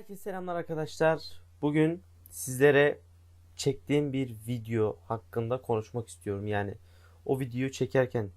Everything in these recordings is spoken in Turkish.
Herkese selamlar arkadaşlar. Bugün sizlere çektiğim bir video hakkında konuşmak istiyorum. Yani o videoyu çekerken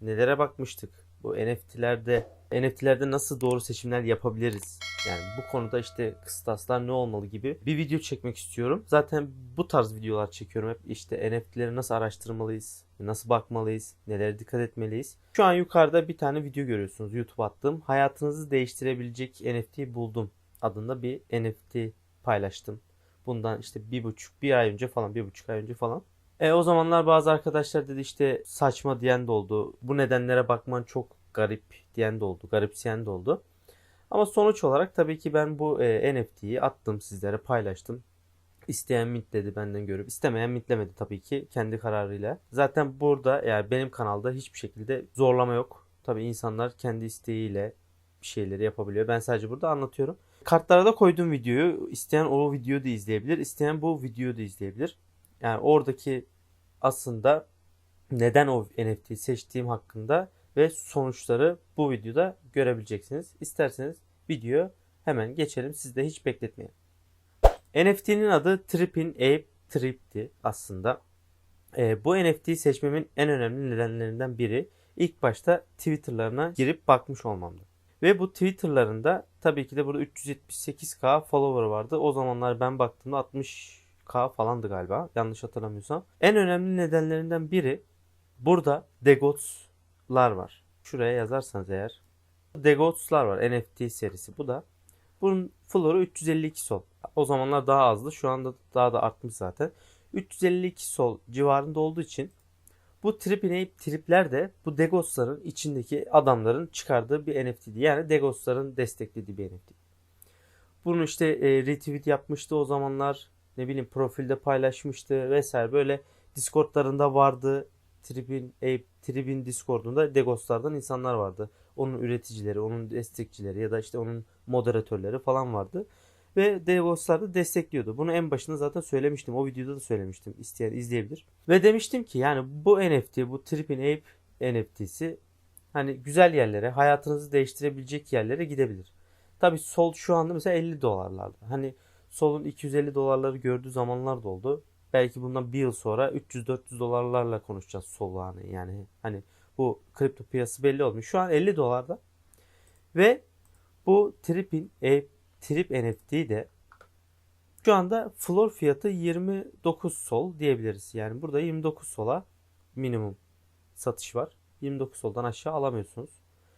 nelere bakmıştık? Bu NFT'lerde NFT'lerde nasıl doğru seçimler yapabiliriz? Yani bu konuda işte kıstaslar ne olmalı gibi bir video çekmek istiyorum. Zaten bu tarz videolar çekiyorum hep. İşte NFT'leri nasıl araştırmalıyız? Nasıl bakmalıyız? Nelere dikkat etmeliyiz? Şu an yukarıda bir tane video görüyorsunuz. YouTube attım. Hayatınızı değiştirebilecek NFT'yi buldum adında bir NFT paylaştım. Bundan işte bir buçuk, bir ay önce falan, bir buçuk ay önce falan. E o zamanlar bazı arkadaşlar dedi işte saçma diyen de oldu. Bu nedenlere bakman çok garip diyen de oldu. Garipseyen de oldu. Ama sonuç olarak tabii ki ben bu e, NFT'yi attım sizlere paylaştım. İsteyen mintledi benden görüp istemeyen mintlemedi tabii ki kendi kararıyla. Zaten burada yani benim kanalda hiçbir şekilde zorlama yok. Tabii insanlar kendi isteğiyle bir şeyleri yapabiliyor. Ben sadece burada anlatıyorum. Kartlara da koydum videoyu. İsteyen o videoyu da izleyebilir. isteyen bu videoyu da izleyebilir. Yani oradaki aslında neden o NFT'yi seçtiğim hakkında ve sonuçları bu videoda görebileceksiniz. İsterseniz video hemen geçelim. Siz de hiç bekletmeyin. NFT'nin adı Trippin Ape Trip'ti aslında. Ee, bu NFT'yi seçmemin en önemli nedenlerinden biri ilk başta Twitter'larına girip bakmış olmamdı. Ve bu Twitter'larında tabii ki de burada 378k follower vardı. O zamanlar ben baktığımda 60k falandı galiba. Yanlış hatırlamıyorsam. En önemli nedenlerinden biri burada Degots'lar var. Şuraya yazarsanız eğer. Degots'lar var. NFT serisi bu da. Bunun floru 352 sol. O zamanlar daha azdı. Şu anda daha da artmış zaten. 352 sol civarında olduğu için bu Tripinate tripler de bu Degos'ların içindeki adamların çıkardığı bir NFT'di. Yani Degos'ların desteklediği bir NFT. Bunu işte e, retweet yapmıştı o zamanlar. Ne bileyim profilde paylaşmıştı vesaire. Böyle Discord'larında vardı. Tripin, Ape, Tripin Discord'unda Degos'lardan insanlar vardı. Onun üreticileri, onun destekçileri ya da işte onun moderatörleri falan vardı. Ve DevOps'lar da destekliyordu. Bunu en başında zaten söylemiştim. O videoda da söylemiştim. İsteyen izleyebilir. Ve demiştim ki yani bu NFT, bu Trippin Ape NFT'si hani güzel yerlere, hayatınızı değiştirebilecek yerlere gidebilir. Tabi Sol şu anda mesela 50 dolarlarda. Hani Sol'un 250 dolarları gördüğü zamanlar da oldu. Belki bundan bir yıl sonra 300-400 dolarlarla konuşacağız Sol'u hani. Yani hani bu kripto piyasası belli olmuş. Şu an 50 dolarda. Ve bu Trippin Ape Trip NFT de şu anda floor fiyatı 29 sol diyebiliriz. Yani burada 29 sola minimum satış var. 29 soldan aşağı alamıyorsunuz.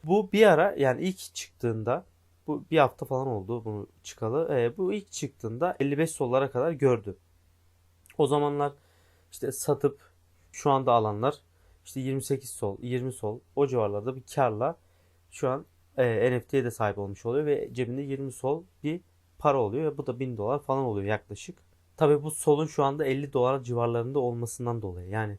Bu bir ara yani ilk çıktığında bu bir hafta falan oldu bunu çıkalı. E, bu ilk çıktığında 55 sollara kadar gördü. O zamanlar işte satıp şu anda alanlar işte 28 sol, 20 sol o civarlarda bir karla şu an e, NFT'ye de sahip olmuş oluyor ve cebinde 20 sol bir para oluyor ve bu da 1000 dolar falan oluyor yaklaşık. Tabi bu solun şu anda 50 dolar civarlarında olmasından dolayı yani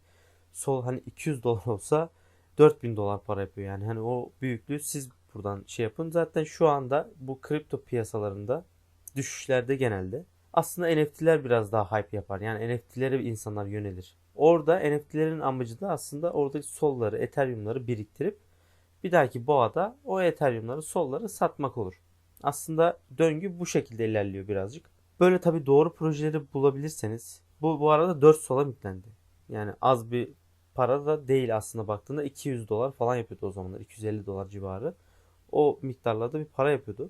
sol hani 200 dolar olsa 4000 dolar para yapıyor yani hani o büyüklüğü siz buradan şey yapın. Zaten şu anda bu kripto piyasalarında düşüşlerde genelde aslında NFT'ler biraz daha hype yapar. Yani NFT'lere insanlar yönelir. Orada NFT'lerin amacı da aslında oradaki solları, Ethereum'ları biriktirip bir dahaki boğada o Ethereum'ları solları satmak olur. Aslında döngü bu şekilde ilerliyor birazcık. Böyle tabi doğru projeleri bulabilirseniz bu bu arada 4 sola mitlendi. Yani az bir para da değil aslında baktığında 200 dolar falan yapıyordu o zamanlar 250 dolar civarı. O miktarlarda bir para yapıyordu.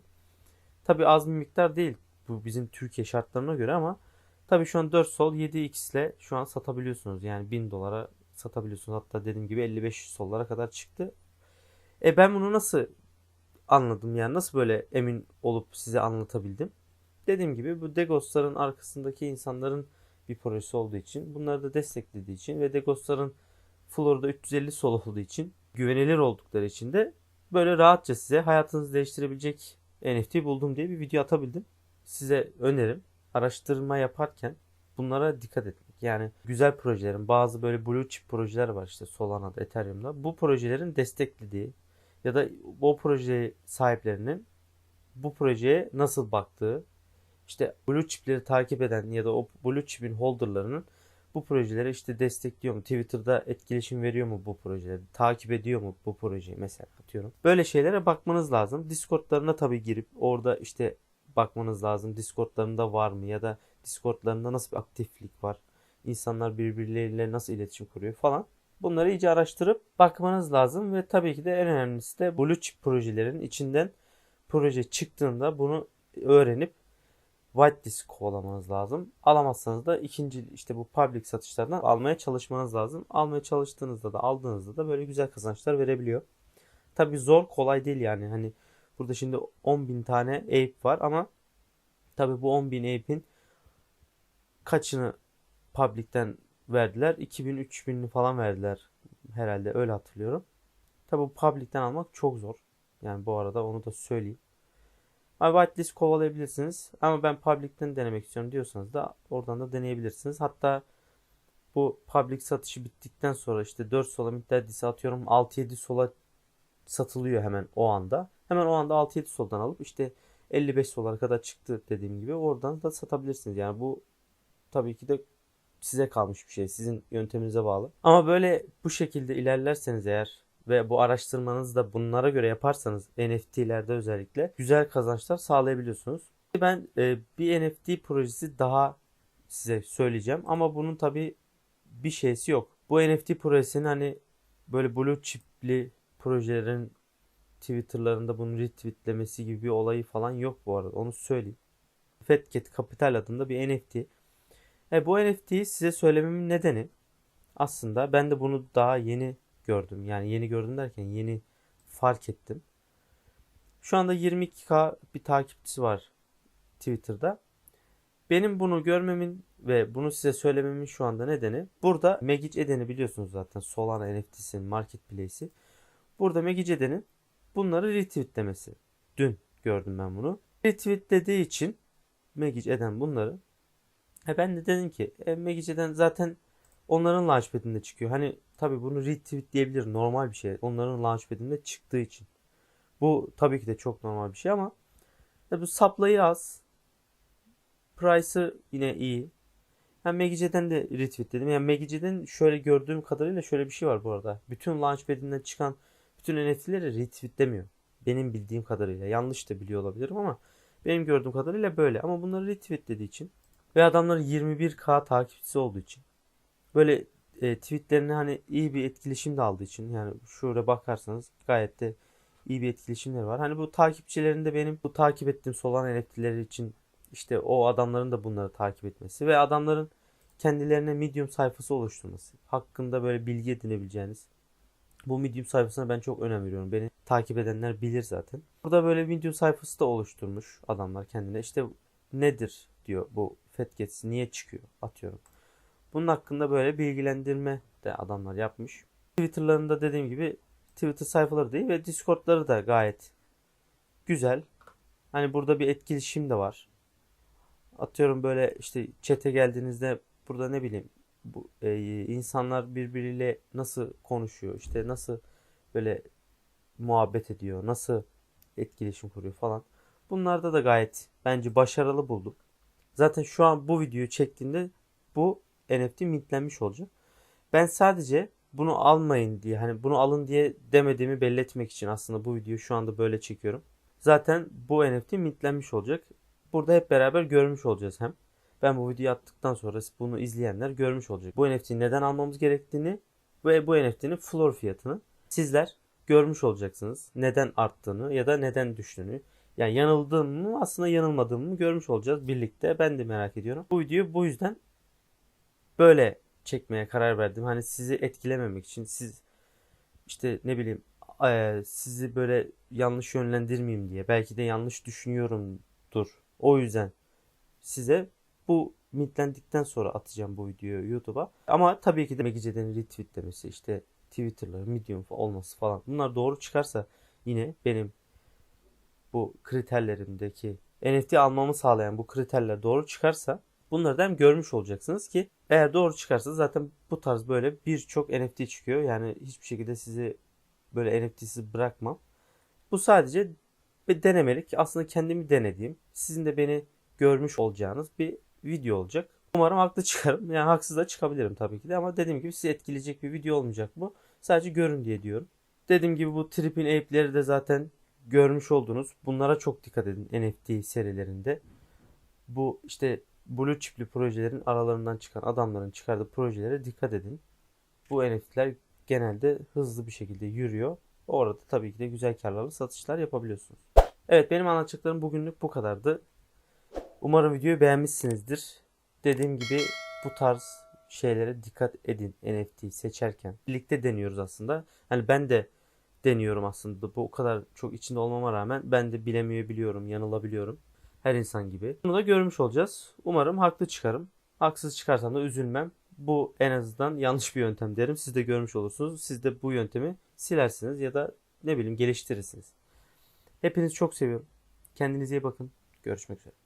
Tabi az bir miktar değil bu bizim Türkiye şartlarına göre ama tabi şu an 4 sol 7x ile şu an satabiliyorsunuz. Yani 1000 dolara satabiliyorsunuz. Hatta dediğim gibi 55 sollara kadar çıktı. E ben bunu nasıl anladım yani nasıl böyle emin olup size anlatabildim? Dediğim gibi bu Degos'ların arkasındaki insanların bir projesi olduğu için bunları da desteklediği için ve Degos'ların Florida 350 sol olduğu için güvenilir oldukları için de böyle rahatça size hayatınızı değiştirebilecek NFT buldum diye bir video atabildim. Size önerim araştırma yaparken bunlara dikkat etmek. Yani güzel projelerin bazı böyle blue chip projeler var işte Solana'da, Ethereum'da. Bu projelerin desteklediği ya da bu proje sahiplerinin bu projeye nasıl baktığı işte blue chipleri takip eden ya da o blue chip'in holderlarının bu projeleri işte destekliyor mu? Twitter'da etkileşim veriyor mu bu projeleri? Takip ediyor mu bu projeyi mesela atıyorum. Böyle şeylere bakmanız lazım. Discord'larına tabii girip orada işte bakmanız lazım. Discord'larında var mı ya da Discord'larında nasıl bir aktiflik var? İnsanlar birbirleriyle nasıl iletişim kuruyor falan. Bunları iyice araştırıp bakmanız lazım ve tabii ki de en önemlisi de Blue Chip projelerin içinden proje çıktığında bunu öğrenip whitelist kovalamanız lazım. Alamazsanız da ikinci işte bu public satışlardan almaya çalışmanız lazım. Almaya çalıştığınızda da aldığınızda da böyle güzel kazançlar verebiliyor. Tabii zor kolay değil yani hani burada şimdi 10.000 tane ape var ama tabii bu 10.000 ape'in kaçını public'ten verdiler? 2000 3000'ini falan verdiler herhalde öyle hatırlıyorum. Tabii bu public'ten almak çok zor. Yani bu arada onu da söyleyeyim. Ama whitelist kovalayabilirsiniz. Ama ben public'ten denemek istiyorum diyorsanız da oradan da deneyebilirsiniz. Hatta bu public satışı bittikten sonra işte 4 sola midderdisi atıyorum 6-7 sola satılıyor hemen o anda. Hemen o anda 6-7 soldan alıp işte 55 solara kadar çıktı dediğim gibi oradan da satabilirsiniz. Yani bu tabii ki de size kalmış bir şey. Sizin yönteminize bağlı. Ama böyle bu şekilde ilerlerseniz eğer ve bu araştırmanızı da bunlara göre yaparsanız NFT'lerde özellikle güzel kazançlar sağlayabiliyorsunuz. Ben e, bir NFT projesi daha size söyleyeceğim ama bunun tabi bir şeysi yok. Bu NFT projesinin hani böyle blue chipli projelerin Twitter'larında bunu retweetlemesi gibi bir olayı falan yok bu arada. Onu söyleyeyim. Fetket Capital adında bir NFT. E, bu NFT'yi size söylememin nedeni aslında ben de bunu daha yeni gördüm. Yani yeni gördüm derken yeni fark ettim. Şu anda 22k bir takipçisi var Twitter'da. Benim bunu görmemin ve bunu size söylememin şu anda nedeni burada Magic Eden'i biliyorsunuz zaten Solana NFT'sinin marketplace'i. Burada Magic Eden'in bunları retweetlemesi. Dün gördüm ben bunu. Retweetlediği için Magic Eden bunları. E ben de dedim ki e, zaten onların launchpad'inde çıkıyor. Hani tabi bunu retweet diyebilir normal bir şey. Onların launchpad'inde çıktığı için. Bu tabii ki de çok normal bir şey ama bu supply'ı az. Price'ı yine iyi. Ben Megice'den de retweet dedim. Yani Megice'den şöyle gördüğüm kadarıyla şöyle bir şey var bu arada. Bütün launchpad'inden çıkan bütün NFT'leri retweetlemiyor. Benim bildiğim kadarıyla. Yanlış da biliyor olabilirim ama benim gördüğüm kadarıyla böyle. Ama bunları retweetlediği için ve adamların 21k takipçisi olduğu için böyle e, tweetlerine hani iyi bir etkileşim de aldığı için yani şöyle bakarsanız gayet de iyi bir etkileşimleri var. Hani bu takipçilerinde benim bu takip ettiğim Solana NFT'leri için işte o adamların da bunları takip etmesi ve adamların kendilerine Medium sayfası oluşturması. Hakkında böyle bilgi edinebileceğiniz. Bu Medium sayfasına ben çok önem veriyorum. Beni takip edenler bilir zaten. Burada böyle Medium sayfası da oluşturmuş adamlar kendine. İşte nedir diyor bu Fedgets niye çıkıyor atıyorum. Bunun hakkında böyle bilgilendirme de adamlar yapmış. Twitter'larında dediğim gibi Twitter sayfaları değil ve Discord'ları da gayet güzel. Hani burada bir etkileşim de var. Atıyorum böyle işte chat'e geldiğinizde burada ne bileyim bu e, insanlar birbiriyle nasıl konuşuyor, işte nasıl böyle muhabbet ediyor, nasıl etkileşim kuruyor falan. Bunlarda da gayet bence başarılı buldum. Zaten şu an bu videoyu çektiğimde bu NFT mintlenmiş olacak. Ben sadece bunu almayın diye hani bunu alın diye demediğimi belli etmek için aslında bu videoyu şu anda böyle çekiyorum. Zaten bu NFT mintlenmiş olacak. Burada hep beraber görmüş olacağız hem. Ben bu videoyu attıktan sonra bunu izleyenler görmüş olacak. Bu NFT'yi neden almamız gerektiğini ve bu NFT'nin floor fiyatını sizler görmüş olacaksınız. Neden arttığını ya da neden düştüğünü. Yani yanıldığımı aslında yanılmadığımı görmüş olacağız birlikte. Ben de merak ediyorum. Bu videoyu bu yüzden böyle çekmeye karar verdim. Hani sizi etkilememek için siz işte ne bileyim sizi böyle yanlış yönlendirmeyeyim diye. Belki de yanlış düşünüyorumdur. O yüzden size bu mitlendikten sonra atacağım bu videoyu YouTube'a. Ama tabii ki de Megice'den retweetlemesi işte Twitter'la Medium olması falan. Bunlar doğru çıkarsa yine benim bu kriterlerimdeki NFT almamı sağlayan bu kriterler doğru çıkarsa bunları da hem görmüş olacaksınız ki eğer doğru çıkarsa zaten bu tarz böyle birçok NFT çıkıyor. Yani hiçbir şekilde sizi böyle NFT'siz bırakmam. Bu sadece bir denemelik. Aslında kendimi denediğim, sizin de beni görmüş olacağınız bir video olacak. Umarım haklı çıkarım. Yani haksız da çıkabilirim tabii ki de ama dediğim gibi sizi etkileyecek bir video olmayacak bu. Sadece görün diye diyorum. Dediğim gibi bu Trip'in Ape'leri de zaten görmüş olduğunuz bunlara çok dikkat edin NFT serilerinde. Bu işte blue chip'li projelerin aralarından çıkan adamların çıkardığı projelere dikkat edin. Bu NFT'ler genelde hızlı bir şekilde yürüyor. Orada tabii ki de güzel karlarla satışlar yapabiliyorsunuz. Evet benim anlatacaklarım bugünlük bu kadardı. Umarım videoyu beğenmişsinizdir. Dediğim gibi bu tarz şeylere dikkat edin NFT seçerken. Birlikte deniyoruz aslında. Hani ben de deniyorum aslında. Bu o kadar çok içinde olmama rağmen ben de bilemiyor biliyorum, yanılabiliyorum. Her insan gibi. Bunu da görmüş olacağız. Umarım haklı çıkarım. Haksız çıkarsam da üzülmem. Bu en azından yanlış bir yöntem derim. Siz de görmüş olursunuz. Siz de bu yöntemi silersiniz ya da ne bileyim geliştirirsiniz. Hepinizi çok seviyorum. Kendinize iyi bakın. Görüşmek üzere.